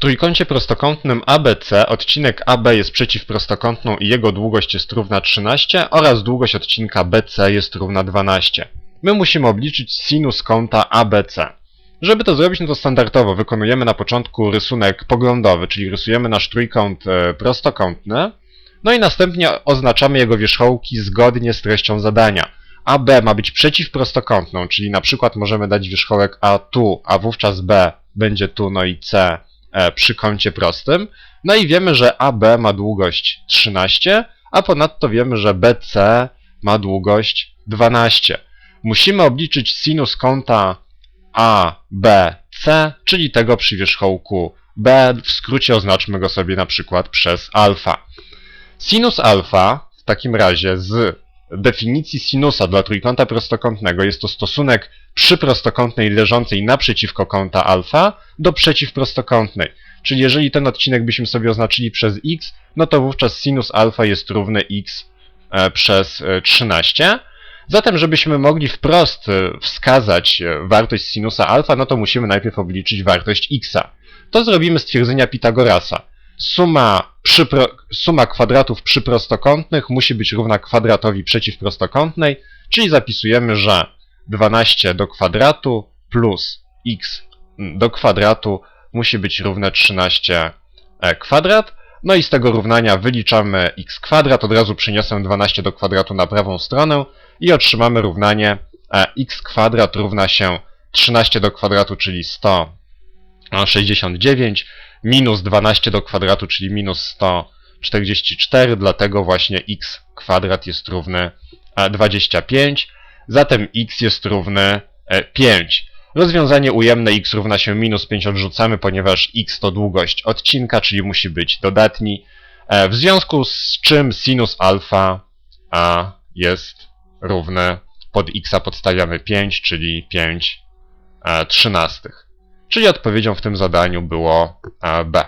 trójkącie prostokątnym ABC odcinek AB jest przeciwprostokątną i jego długość jest równa 13 oraz długość odcinka BC jest równa 12. My musimy obliczyć sinus kąta ABC. Żeby to zrobić, no to standardowo wykonujemy na początku rysunek poglądowy, czyli rysujemy nasz trójkąt e, prostokątny, no i następnie oznaczamy jego wierzchołki zgodnie z treścią zadania. AB ma być przeciwprostokątną, czyli na przykład możemy dać wierzchołek A tu, a wówczas B będzie tu, no i C przy kącie prostym. No i wiemy, że AB ma długość 13, a ponadto wiemy, że BC ma długość 12. Musimy obliczyć sinus kąta ABC, czyli tego przy wierzchołku B. W skrócie oznaczmy go sobie na przykład przez alfa. Sinus alfa w takim razie z definicji sinusa dla trójkąta prostokątnego jest to stosunek przyprostokątnej leżącej naprzeciwko kąta alfa do przeciwprostokątnej. Czyli jeżeli ten odcinek byśmy sobie oznaczyli przez x, no to wówczas sinus alfa jest równy x e, przez e, 13. Zatem, żebyśmy mogli wprost e, wskazać e, wartość sinusa alfa, no to musimy najpierw obliczyć wartość xa. To zrobimy z twierdzenia Pitagorasa. Suma, przypro, suma kwadratów przyprostokątnych musi być równa kwadratowi przeciwprostokątnej, czyli zapisujemy, że 12 do kwadratu plus x do kwadratu musi być równe 13 e, kwadrat. No i z tego równania wyliczamy x kwadrat, od razu przeniosę 12 do kwadratu na prawą stronę i otrzymamy równanie e, x kwadrat równa się 13 do kwadratu, czyli 169, minus 12 do kwadratu, czyli minus 144, dlatego właśnie x kwadrat jest równy e, 25, zatem x jest równy e, 5. Rozwiązanie ujemne x równa się minus 5 odrzucamy, ponieważ x to długość odcinka, czyli musi być dodatni, e, w związku z czym sinus alfa a, jest równy, pod x podstawiamy 5, czyli 5 e, trzynastych. Czyli odpowiedzią w tym zadaniu było e, B.